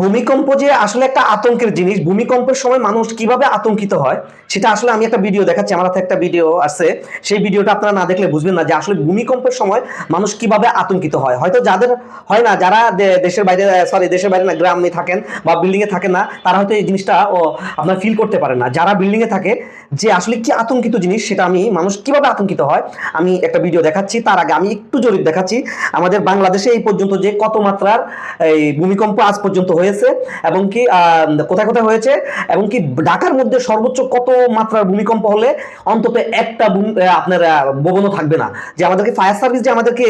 ভূমিকম্প যে আসলে একটা আতঙ্কের জিনিস, ভূমিকম্পের সময় মানুষ কীভাবে আতঙ্কিত হয়, সেটা আসলে আমি একটা ভিডিও দেখাচ্ছি, আমার হাতে একটা ভিডিও আছে। সেই ভিডিওটা আপনারা না দেখলে বুঝবেন না যে আসলে ভূমিকম্পের সময় মানুষ কীভাবে আতঙ্কিত হয়। হয়তো যাদের হয় না, যারা দেশের বাইরে সরি দেশের বাইরে না, গ্রামে থাকেন বা বিল্ডিংয়ে থাকেন না, তারা হয়তো এই জিনিসটা, ও, আপনার ফিল করতে পারে না। যারা বিল্ডিং এ থাকে, যে আসলে কি আতঙ্কিত জিনিস, সেটা আমি, মানুষ কীভাবে আতঙ্কিত হয়, আমি একটা ভিডিও দেখাচ্ছি। তার আগে আমি একটু জরিপ দেখাচ্ছি। আমাদের বাংলাদেশে এই পর্যন্ত যে কত মাত্রার, এই ভূমিকম্প আজ পর্যন্ত হয়েছে এবং কি কোথায় কোথায় হয়েছে এবং কি ঢাকার মধ্যে সর্বোচ্চ কত মাত্রার ভূমিকম্প হলে অন্তত একটা আপনার ভবনও থাকবে না? যে আমাদেরকে ফায়ার সার্ভিস যে আমাদেরকে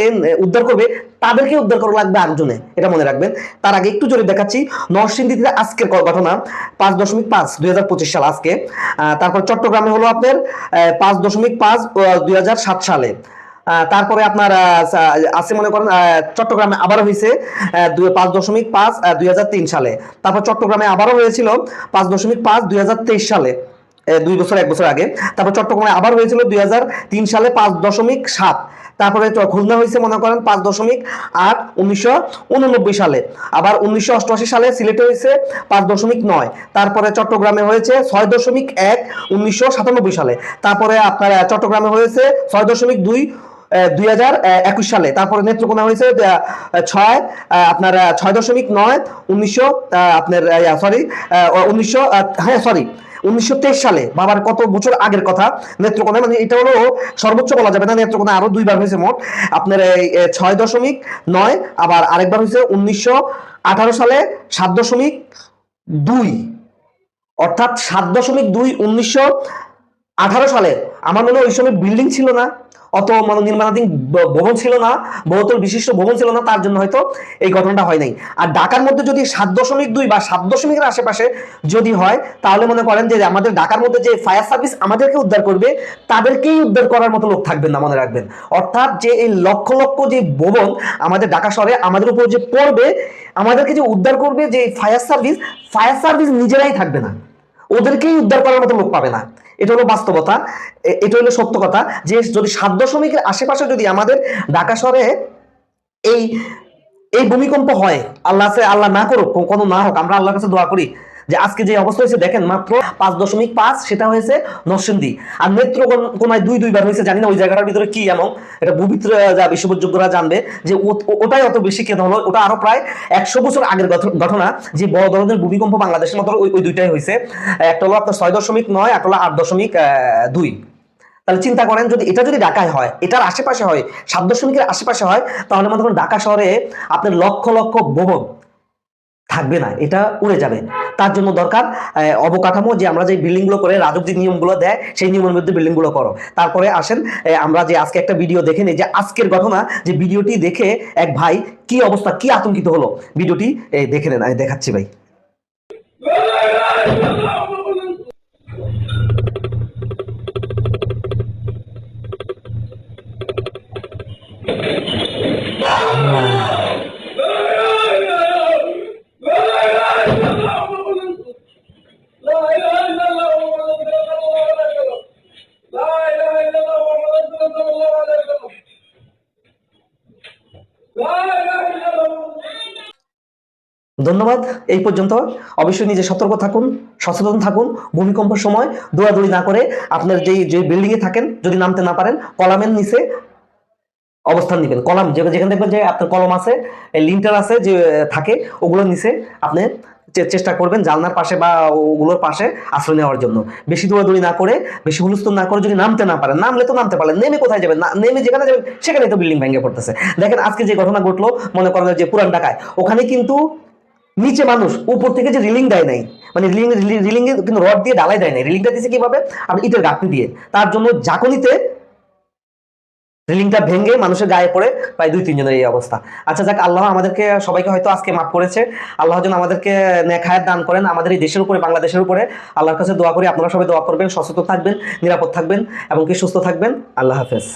উদ্ধার করবে, তাদেরকে উদ্ধার করা লাগবে আরেকজনে, এটা মনে রাখবেন। তার আগে একটু জোরে দেখাচ্ছি, নরসিংদীতে আজকের ঘটনা, পাঁচ দশমিক পাঁচ, দুই হাজার পঁচিশ সাল আজকে। তারপর চট্টগ্রামে হলো আপনার পাঁচ দশমিক পাঁচ দুই হাজার সাত সালে। তারপরে আপনার আছে মনে করেন চট্টগ্রামে আবারও হয়েছে দুই- পাঁচ দশমিক পাঁচ সালে। তারপর চট্টগ্রামে আবারও হয়েছিল পাঁচ দশমিক পাঁচ সালে দুই বছর, এক বছর আগে। তারপর চট্টগ্রামে আবার হয়েছিল দুই তিন সালে পাঁচ দশমিক সাত। তারপরে খুলনা হয়েছে মনে করেন পাঁচ দশমিক আট, উনিশশো সালে। আবার উনিশশো অষ্টআশি সালে সিলেটে হয়েছে পাঁচ দশমিক নয়। তারপরে চট্টগ্রামে হয়েছে ছয় দশমিক এক, উনিশশো সালে। তারপরে আপনার চট্টগ্রামে হয়েছে ছয় দশমিক দুই দুই হাজার একুশ সালে। তারপরে নেত্রকোনা হয়েছে ছয় আপনার ছয় দশমিক নয় উনিশশো আপনার সরি উনিশশো হ্যাঁ সরি উনিশশো তেইশ সালে। বাবার কত বছর আগের কথা? নেত্রকোনায় মানে এটা হলো সর্বোচ্চ বলা যাবে না নেত্রকোনা আরও দুইবার হয়েছে মোট। আপনার এই, ছয় দশমিক নয় আবার আরেকবার হয়েছে উনিশশো আঠারো সালে সাত দশমিক দুই। অর্থাৎ সাত দশমিক দুই উনিশশো আঠারো সালে। আমার মনে হয় ওই সময় বিল্ডিং ছিল না অত মানে নির্মাণাধীন ভবন ছিল না, বহুতল বিশিষ্ট ভবন ছিল না, তার জন্য হয়তো এই ঘটনাটা হয় নাই। আর ঢাকার মধ্যে যদি সাত দশমিক দুই বা সাত দশমিকের আশেপাশে যদি হয়, তাহলে মনে করেন যে আমাদের ঢাকার মধ্যে যে ফায়ার সার্ভিস আমাদেরকে উদ্ধার করবে, তাদেরকেই উদ্ধার করার মতো লোক থাকবেন না মনে রাখবেন। অর্থাৎ যে এই লক্ষ লক্ষ যে ভবন আমাদের ঢাকা শহরে আমাদের উপর যে পড়বে, আমাদেরকে যে উদ্ধার করবে যে ফায়ার সার্ভিস ফায়ার সার্ভিস নিজেরাই থাকবে না। ওদেরকেই উদ্ধার করার মতো লোক পাবে না। এটা হলো বাস্তবতা এটা হলো সত্য কথা যে যদি সাত দশমিকের আশেপাশে যদি আমাদের ঢাকা শহরে এই এই ভূমিকম্প হয়, আল্লাহ আল্লাহ না করুক কোনো না হোক, আমরা আল্লাহর কাছে দোয়া করি যে আজকে যে অবস্থা হয়েছে, দেখেন মাত্র পাঁচ দশমিক পাঁচ, সেটা হয়েছে নরসিংদী। আর নেত্রকোনায় দুই, দুইবার হয়েছে, জানি না ওই জায়গাটার ভিতরে কি এমন। এটা ভূমিত্র যা বিশ্ববিদ্যোগ্যরা জানবে যে ওটাই অত বেশি কেন হলো, ওটা আরও প্রায় একশো বছর আগের ঘট- ঘটনা, যে বড় ধরনের ভূমিকম্প বাংলাদেশের মতো ওই ওই দুইটাই হয়েছে। একটা হলো আপনার ছয় দশমিক নয়, একটা হলো আট দশমিক দুই। তাহলে চিন্তা করেন, যদি এটা যদি ঢাকায় হয়, এটার আশেপাশে হয়, সাত দশমিকের আশেপাশে হয়, তাহলে মনে করেন ঢাকা শহরে আপনার লক্ষ লক্ষ ভবন থাকবে না, এটা উড়ে যাবে। তার জন্য দরকার অবকাঠামো যে আমরা যে বিল্ডিংগুলো করে রাজক যে নিয়মগুলো দেয়, সেই নিয়মের মধ্যে বিল্ডিংগুলো করো। তারপরে আসেন আমরা যে আজকে একটা ভিডিও দেখে নিই, যে আজকের ঘটনা, যে ভিডিওটি দেখে এক ভাই কি অবস্থা, কি আতঙ্কিত হলো, ভিডিওটি দেখে নেন দেখাচ্ছি ভাই। ধন্যবাদ। এই পর্যন্ত অবশ্যই নিজে সতর্ক থাকুন, সচেতন থাকুন, ভূমিকম্পের সময় দৌড়াদৌড়ি না করে আপনার যেই, যে বিল্ডিংয়ে থাকেন, যদি নামতে না পারেন, কলামের নিচে অবস্থান নেবেন। কলাম যেখানে দেখবেন যে আপনার কলম আছে লিন্টার আছে যে, থাকে, ওগুলোর নিচে আপনি চেষ্টা করবেন জানলার পাশে বা ওগুলোর পাশে আশ্রয় নেওয়ার জন্য। বেশি দৌড়াদৌড়ি না করে, বেশি হুলস্থুল না করে যদি নামতে না পারেন, নামলে তো নামতে পারেন নেমে কোথায় যাবেন? নেমে যেখানে যাবেন সেখানে তো বিল্ডিং ভেঙে পড়তেছে। দেখেন আজকে যে ঘটনা ঘটলো, মনে করেন যে পুরান ঢাকায়, ওখানে কিন্তু নিচে মানুষ, উপর থেকে যে রিলিং দেয় নাই মানে রিলিং রিলিং কিন্তু রড দিয়ে ডালাই দেয় নাই, রিলিংটা দিয়েছে কীভাবে? আর ইটের গাঁথনি দিয়ে। তার জন্য জাকনিতে রিলিংটা ভেঙে মানুষের গায়ে পড়ে প্রায় দুই, তিনজনের এই অবস্থা। আচ্ছা যাক, আল্লাহ আমাদেরকে সবাইকে হয়তো আজকে মাফ করেছে। আল্লাহ যেন আমাদেরকে নেখায়াত দান করেন আমাদের এই দেশের উপরে, বাংলাদেশের উপরে। আল্লাহর কাছে দোয়া করি, আপনারা সবাই দোয়া করবেন, সচেতন থাকবেন, নিরাপদ থাকবেন, এবং কি সুস্থ থাকবেন? আল্লাহ হাফেজ।